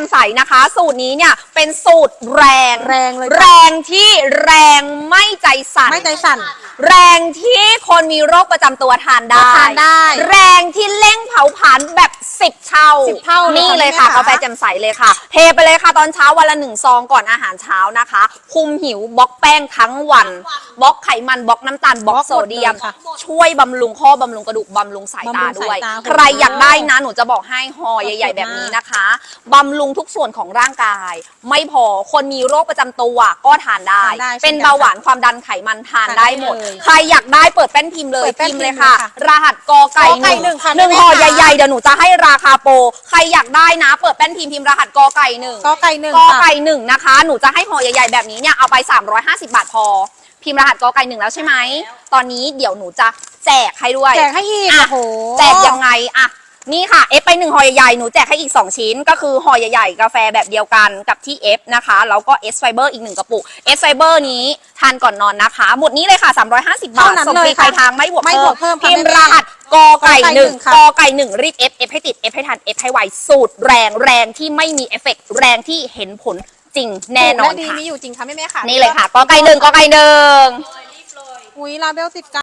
มใสนะคะ สูตรนี้เนี่ยเป็นสูตรแรงแรงเลย แรงที่แรงไม่ใจสั่น ไม่ใจสั่น แรงที่คนมีโรคประจำตัวทานได้ ทานได้ แรงที่เร่งเผาผลาญแบบ 10 เท่า 10เท่าเลยนี่เลยค่ะค่ะแม่ค่ะกาแฟแจ่มใสเลยค่ะ เทไปเลยค่ะตอนเช้าวันละหนึ่งซองก่อนอาหารเช้านะคะ คุมหิวบล็อกแป้งทั้งวันบล็อกไขมันบล็อกน้ำตาลบล็อกบล็อกหมดโซเดียมเลยค่ะช่วยบำรุงข้อบำรุงกระดูกบำรุงสายตาบำรุงด้วยสายตาใครอยากได้นะหนูจะบอกให้ห่อใหญ่ ๆ แบบนี้นะคะบำรุงทุกส่วนของร่างกาย ไม่พอคนมีโรคประจำตัวก็ทานได้ ทานได้เป็นเช่นกันเบาหวานความดันไขมันทานทานได้ได้หมด เลยใครอยากได้เปิดแป้นพิมพ์เลยเปิดแป้นพิมพ์เลยพิมพ์ค่ะค่ะรหัสกอไก่กอไก่หนึ่งค่ะหนึ่งแม่ห่อค่ะ ใหญ่ๆเดี๋ยวหนูจะให้ราคาโปรใครอยากได้นะ เปิดแป้นพิมพ์พิมพ์รหัสกอไก่หนึ่งก็ไก่หนึ่งกอค่ะไก่หนึ่งนะคะ หนูจะให้ห่อใหญ่ๆแบบนี้เนี่ยเอาไป 350 บาทพอ พิมพ์รหัสกอไก่หนึ่งแล้วใช่ไหม ตอนนี้เดี๋ยวหนูจะแจกให้ด้วยแจกให้อีกอะโอ้โหแจกยังไงอะนี่ค่ะ F ไปหนึ่งห่อใหญ่ๆหนูแจกให้อีก 2 ชิ้น ก็คือห่อใหญ่ๆ กาแฟแบบเดียวกันกับที่ F นะคะ แล้วก็ S Fiber อีก 1 กระปุก S Fiber นี้ทานก่อนนอนนะคะ หมดนี้เลยค่ะ 350 บาทเท่านั้นส่งฟรีเลยใครค่ะทางไม่บวกไม่บวกเพิ่มค่ะพิมพ์แม่รหัส กอไก่กอไก่หนึ่งหนึ่งค่ะกอไก่หนึ่งรีบ F F ให้ติด F ให้ทัน F ให้ไวสูตรแรงแรงที่ไม่มีเอฟเฟกต์แรงที่เห็นผลจริงแน่นอนและดีค่ะมีอยู่จริงค่ะแม่แม่ๆค่ะนี่เลยค่ะกอไก่หนึ่งกอไก่หนึ่งอุ้ยลาเบลสิบเก้า